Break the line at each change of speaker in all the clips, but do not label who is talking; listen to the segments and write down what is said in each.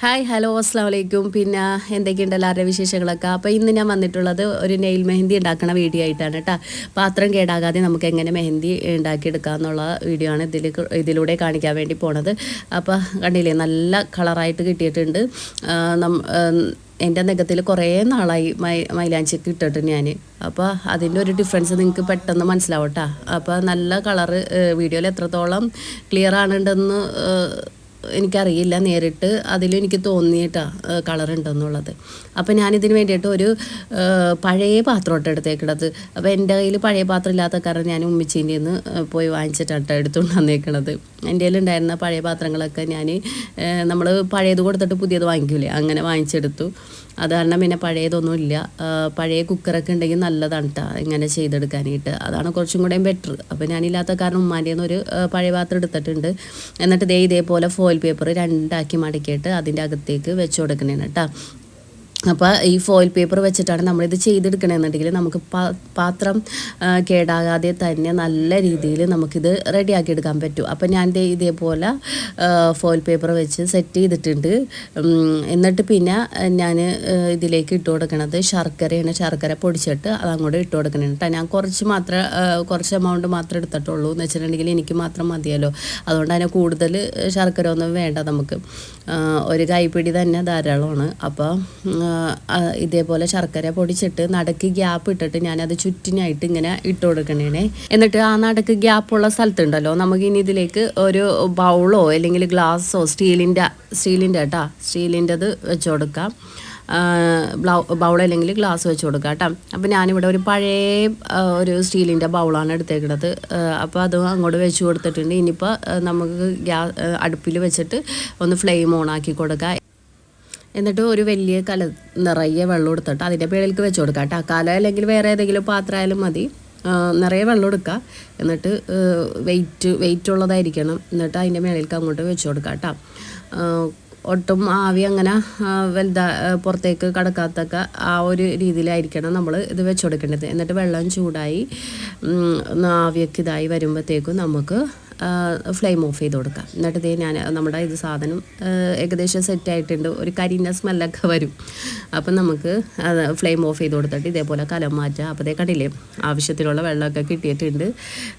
Hi hello അസ്സാം വലൈക്കും പിന്നെ എന്തൊക്കെയുണ്ട് എല്ലാവരുടെ വിശേഷങ്ങളൊക്കെ? അപ്പോൾ ഇന്ന് ഞാൻ വന്നിട്ടുള്ളത് ഒരു നെയിൽ മെഹന്തി ഉണ്ടാക്കുന്ന വീഡിയോ ആയിട്ടാണ് കേട്ടോ പാത്രം കേടാകാതെ നമുക്ക് എങ്ങനെ മെഹന്തി ഉണ്ടാക്കിയെടുക്കുക എന്നുള്ള വീഡിയോ ആണ് ഇതിൽ ഇതിലൂടെ കാണിക്കാൻ വേണ്ടി പോണത്. അപ്പോൾ കണ്ടില്ലേ നല്ല കളറായിട്ട് കിട്ടിയിട്ടുണ്ട്. എന്റെ നഖത്തിൽ കുറേ നാളായി മൈ മൈലാഞ്ചിക്ക് ഇട്ടിട്ട് ഞാൻ അപ്പോൾ അതിന്റെ ഒരു ഡിഫറൻസ് നിങ്ങൾക്ക് പെട്ടെന്ന് മനസ്സിലാവട്ടാ അപ്പോൾ നല്ല കളറ് വീഡിയോയിൽ എത്രത്തോളം ക്ലിയർ ആണുണ്ടെന്ന് എനിക്കറിയില്ല നേരിട്ട് അതിലും എനിക്ക് തോന്നിയിട്ടാ കളർ ഉണ്ടെന്നുള്ളത് അപ്പോൾ ഞാനിതിന് വേണ്ടിയിട്ട് ഒരു പഴയ പാത്രം എടുത്തേക്കണത്. അപ്പോൾ എന്റെ കയ്യിൽ പഴയ പാത്രം ഇല്ലാത്ത കാരണം ഞാൻ ഉമ്മിച്ചീന്റെ നിന്ന് പോയി വാങ്ങിച്ചിട്ടാണ് എടുത്തുകൊണ്ട് വന്നേക്കണത്. എന്റെ കയ്യിലുണ്ടായിരുന്ന പഴയ പാത്രങ്ങളൊക്കെ ഞാൻ നമ്മൾ പഴയത് കൊടുത്തിട്ട് പുതിയത് വാങ്ങിക്കൂലേ അങ്ങനെ വാങ്ങിച്ചെടുത്തു. അത് കാരണം പിന്നെ പഴയതൊന്നുമില്ല. പഴയ കുക്കറൊക്കെ ഉണ്ടെങ്കിൽ നല്ലതാണ് കേട്ടോ ഇങ്ങനെ ചെയ്തെടുക്കാനായിട്ട്. അതാണ് കുറച്ചും കൂടെയും ബെറ്റർ. അപ്പോൾ ഞാനില്ലാത്ത കാരണം ഉമ്മാന്റെ ഒരു പഴയ പാത്രം എടുത്തിട്ടുണ്ട്. എന്നിട്ട് ദേ ഇതേപോലെ ഫോയിൽ പേപ്പർ രണ്ടാക്കി മടക്കിയിട്ട് അതിന്റെ അകത്തേക്ക് വെച്ച് കൊടുക്കണേണ് കേട്ടോ. അപ്പോൾ ഈ ഫോയിൽ പേപ്പർ വെച്ചിട്ടാണ് നമ്മളിത് ചെയ്തെടുക്കണമെന്നുണ്ടെങ്കിൽ നമുക്ക് പാത്രം കേടാകാതെ തന്നെ നല്ല രീതിയിൽ നമുക്കിത് റെഡിയാക്കി എടുക്കാൻ പറ്റും. അപ്പോൾ ഞാൻ ഇതേപോലെ ഫോയിൽ പേപ്പർ വെച്ച് സെറ്റ് ചെയ്തിട്ടുണ്ട്. എന്നിട്ട് പിന്നെ ഞാൻ ഇതിലേക്ക് ഇട്ട് കൊടുക്കണത് ശർക്കരയാണ്. ശർക്കര പൊടിച്ചിട്ട് അതങ്ങോട്ട് ഇട്ട് കൊടുക്കണം കേട്ടോ ഞാൻ കുറച്ച് മാത്രം കുറച്ച് എമൗണ്ട് മാത്രമേ എടുത്തിട്ടുള്ളൂ എന്ന് വെച്ചിട്ടുണ്ടെങ്കിൽ എനിക്ക് മാത്രം മതിയല്ലോ. അതുകൊണ്ട് അതിന് കൂടുതൽ ശർക്കര ഒന്നും വേണ്ട നമുക്ക്. ഒരു കൈപ്പിടി തന്നെ ധാരാളമാണ്. അപ്പോൾ ഇതേപോലെ ശർക്കര പൊടിച്ചിട്ട് നടക്ക് ഗ്യാപ്പ് ഇട്ടിട്ട് ഞാനത് ചുറ്റിനായിട്ട് ഇങ്ങനെ ഇട്ട് കൊടുക്കണേ എന്നിട്ട് ആ നടക്ക് ഗ്യാപ്പുള്ള സ്ഥലത്തുണ്ടല്ലോ നമുക്ക് ഇനി ഇതിലേക്ക് ഒരു ബൗളോ അല്ലെങ്കിൽ ഗ്ലാസ്സോ സ്റ്റീലിന്റെ സ്റ്റീലിന്റെ കേട്ടോ സ്റ്റീലിന്റെത് വെച്ച് കൊടുക്കാം. ബ്ലൗ ബൗൾ അല്ലെങ്കിൽ ഗ്ലാസ് വെച്ച് കൊടുക്കുക കേട്ടോ അപ്പോൾ ഞാനിവിടെ ഒരു പഴയ ഒരു സ്റ്റീലിന്റെ ബൗളാണ് എടുത്തേക്കുന്നത് അപ്പോൾ അത് അങ്ങോട്ട് വെച്ച് കൊടുത്തിട്ടുണ്ട്. ഇനിയിപ്പോൾ നമുക്ക് ഗ്യാ അടുപ്പിൽ വെച്ചിട്ട് ഒന്ന് ഫ്ലെയിം ഓൺ ആക്കി കൊടുക്കുക എന്നിട്ട് ഒരു വലിയ കല നിറയെ വെള്ളം എടുത്തിട്ട് അതിന്റെ പേളിലേക്ക് വെച്ച് കൊടുക്കുക കേട്ടോ. കല അല്ലെങ്കിൽ വേറെ ഏതെങ്കിലും പാത്രമായാലും മതി. നിറയെ വെള്ളം എടുക്കുക. എന്നിട്ട് വെയിറ്റ് വെയിറ്റ് ഉള്ളതായിരിക്കണം. എന്നിട്ട് അതിന്റെ മേളിലേക്ക് അങ്ങോട്ട് വെച്ച് കൊടുക്കുക കേട്ടോ. ഒട്ടും ആവി അങ്ങനെ വലുതാ പുറത്തേക്ക് കടക്കാത്തൊക്കെ ആ ഒരു രീതിയിലായിരിക്കണം നമ്മൾ ഇത് വെച്ച് കൊടുക്കേണ്ടത്. എന്നിട്ട് വെള്ളം ചൂടായി ആവിയൊക്കെ ഇതായി വരുമ്പോഴത്തേക്കും നമുക്ക് ഫ്ലെയിം ഓഫ് ചെയ്ത് കൊടുക്കാം. എന്നിട്ട് ഇതേ ഞാൻ നമ്മുടെ ഇത് സാധനം ഏകദേശം സെറ്റ് ആയിട്ടുണ്ട്. ഒരു കരിഞ്ഞ സ്മെല്ലൊക്കെ വരും. അപ്പം നമുക്ക് അത് ഫ്ലെയിം ഓഫ് ചെയ്ത് കൊടുത്തിട്ട് ഇതേപോലെ കലം മാറ്റുക അപ്പോൾ ഇതേ കണ്ടില്ലേ ആവശ്യത്തിനുള്ള വെള്ളമൊക്കെ കിട്ടിയിട്ടുണ്ട്.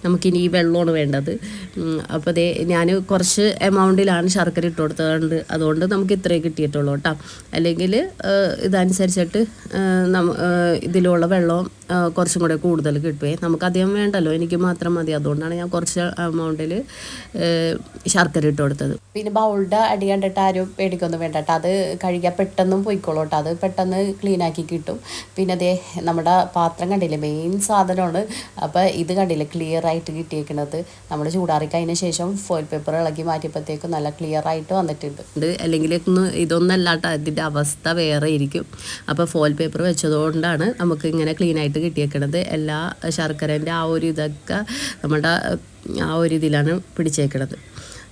നമുക്കിനി ഈ വെള്ളമാണ് വേണ്ടത്. അപ്പോൾ അതേ ഞാൻ കുറച്ച് എമൗണ്ടിലാണ് ശർക്കര ഇട്ട് കൊടുത്തതുകൊണ്ട് അതുകൊണ്ട് നമുക്ക് ഇത്രയും കിട്ടിയിട്ടുള്ളൂ കേട്ടോ. അല്ലെങ്കിൽ ഇതനുസരിച്ചിട്ട് ഇതിലുള്ള വെള്ളവും കുറച്ചും കൂടെ കൂടുതൽ കിട്ടുവേ. നമുക്കധികം വേണ്ടല്ലോ. എനിക്ക് മാത്രം മതി. അതുകൊണ്ടാണ് ഞാൻ കുറച്ച് എമൗണ്ടിൽ ശർക്കര ഇട്ട് കൊടുത്തത്. പിന്നെ ബൗളുടെ അടി കണ്ടിട്ട് ആരും പേടിക്കൊന്നും വേണ്ട കേട്ടോ അത് കഴുകിയാൽ പെട്ടെന്നും പോയിക്കോളൂ കേട്ടോ അത് പെട്ടെന്ന് ക്ലീൻ ആക്കി കിട്ടും. പിന്നെ അതേ നമ്മുടെ പാത്രം കണ്ടില്ലേ? മെയിൻ സാധനമാണ്. അപ്പോൾ ഇത് കണ്ടില്ലേ? ക്ലിയർ ആയിട്ട് കിട്ടിയേക്കുന്നത് നമ്മൾ ചൂടാറി കഴിഞ്ഞ ശേഷം ഫോയിൽ പേപ്പർ ഇളക്കി മാറ്റിയപ്പോഴത്തേക്കും നല്ല ക്ലിയർ ആയിട്ട് വന്നിട്ടുണ്ട്. അല്ലെങ്കിൽ ഇതൊന്നല്ല കേട്ടോ ഇതിന്റെ അവസ്ഥ വേറെ ഇരിക്കും അപ്പോൾ ഫോയിൽ പേപ്പർ വെച്ചതുകൊണ്ടാണ് നമുക്ക് ഇങ്ങനെ ക്ലീൻ ആയിട്ട് കിട്ടിയേക്കുന്നത് എല്ലാ ശർക്കരന്റെ ആ ഒരു ഇതൊക്കെ നമ്മുടെ ആ ഒരു ഇതിലാണ് പിടിച്ചേക്കണത്.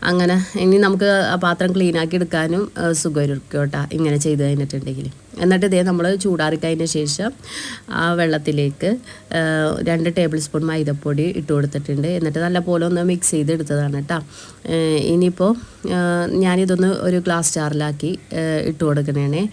അങ്ങനെ ഇനി നമുക്ക് ആ പാത്രം ക്ലീൻ ആക്കി എടുക്കാനും സുഖമായിരിക്കും കേട്ടോ ഇങ്ങനെ ചെയ്ത് കഴിഞ്ഞിട്ടുണ്ടെങ്കിൽ എന്നിട്ട് ഇതേ നമ്മൾ ചൂടാറിക്കതിന് ശേഷം ആ വെള്ളത്തിലേക്ക് രണ്ട് ടേബിൾ സ്പൂൺ മൈദപ്പൊടി ഇട്ട് കൊടുത്തിട്ടുണ്ട്. എന്നിട്ട് നല്ലപോലെ ഒന്ന് മിക്സ് ചെയ്തെടുത്തതാണ് കേട്ടോ ഇനിയിപ്പോൾ ഞാനിതൊന്ന് ഒരു ഗ്ലാസ് ജാറിലാക്കി ഇട്ട് കൊടുക്കണേ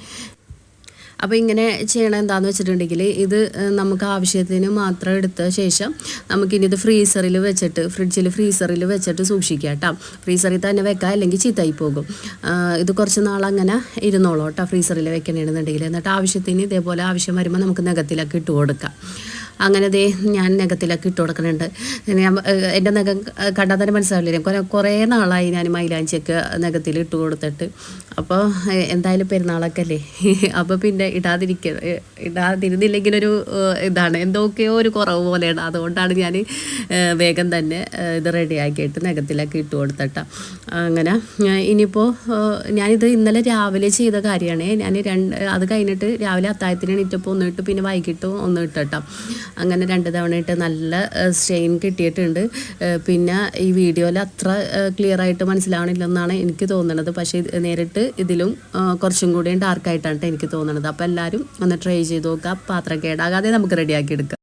അപ്പോൾ ഇങ്ങനെ ചെയ്യണം എന്താണെന്ന് വെച്ചിട്ടുണ്ടെങ്കിൽ ഇത് നമുക്ക് ആവശ്യത്തിന് മാത്രം എടുത്ത ശേഷം നമുക്കിനി ഇത് ഫ്രീസറിൽ വെച്ചിട്ട് ഫ്രിഡ്ജിൽ ഫ്രീസറിൽ വെച്ചിട്ട് സൂക്ഷിക്കാം കേട്ടോ ഫ്രീസറിൽ തന്നെ വെക്കാം അല്ലെങ്കിൽ ചീത്തായി പോകും. ഇത് കുറച്ച് നാൾ അങ്ങനെ ഇരുന്നോളൂ കേട്ടോ ഫ്രീസറിൽ വെക്കണമെന്നുണ്ടെങ്കിൽ എന്നിട്ട് ആവശ്യത്തിന് ഇതേപോലെ ആവശ്യം വരുമ്പോൾ നമുക്ക് നഖത്തിലൊക്കെ ഇട്ട് കൊടുക്കാം. അങ്ങനെ ദേ ഞാൻ നഖത്തിലൊക്കെ ഇട്ട് കൊടുക്കുന്നുണ്ട്. ഞാൻ എന്റെ നഖം കണ്ടാൽ തന്നെ മനസ്സിലാവില്ലേ? കുറേ കുറേ നാളായി ഞാൻ മൈലാഞ്ചിയൊക്കെ നഖത്തിൽ ഇട്ട് കൊടുത്തിട്ട്. അപ്പോൾ എന്തായാലും പെരുന്നാളൊക്കെ അല്ലേ? അപ്പോൾ പിന്നെ ഇടാതിരിക്ക ഇടാതിരുന്നില്ലെങ്കിലൊരു ഇതാണ്. എന്തൊക്കെയോ ഒരു കുറവ് പോലെയാണ്. അതുകൊണ്ടാണ് ഞാൻ വേഗം തന്നെ ഇത് റെഡിയാക്കിയിട്ട് നഖത്തിലൊക്കെ ഇട്ട് കൊടുത്തിട്ട. അങ്ങനെ ഇനിയിപ്പോൾ ഞാനിത് ഇന്നലെ രാവിലെ ചെയ്ത കാര്യമാണ് ഞാൻ രണ്ട് അത് കഴിഞ്ഞിട്ട് രാവിലെ അത്തായത്തിന് എണീറ്റപ്പോൾ ഒന്നിട്ട് പിന്നെ വൈകിട്ട് ഒന്ന് അങ്ങനെ രണ്ട് തവണയിട്ട് നല്ല സ്റ്റെയിൻ കിട്ടിയിട്ടുണ്ട്. പിന്നെ ഈ വീഡിയോയിൽ അത്ര ക്ലിയർ ആയിട്ട് മനസ്സിലാവണില്ലെന്നാണ് എനിക്ക് തോന്നുന്നത് പക്ഷേ നേരിട്ട് ഇതിലും കുറച്ചും കൂടി ഡാർക്കായിട്ടാണ് എനിക്ക് തോന്നുന്നത് അപ്പോൾ എല്ലാവരും ഒന്ന് ട്രൈ ചെയ്ത് നോക്കുക. പാത്രം കേടാകാതെ നമുക്ക് റെഡിയാക്കി എടുക്കാം.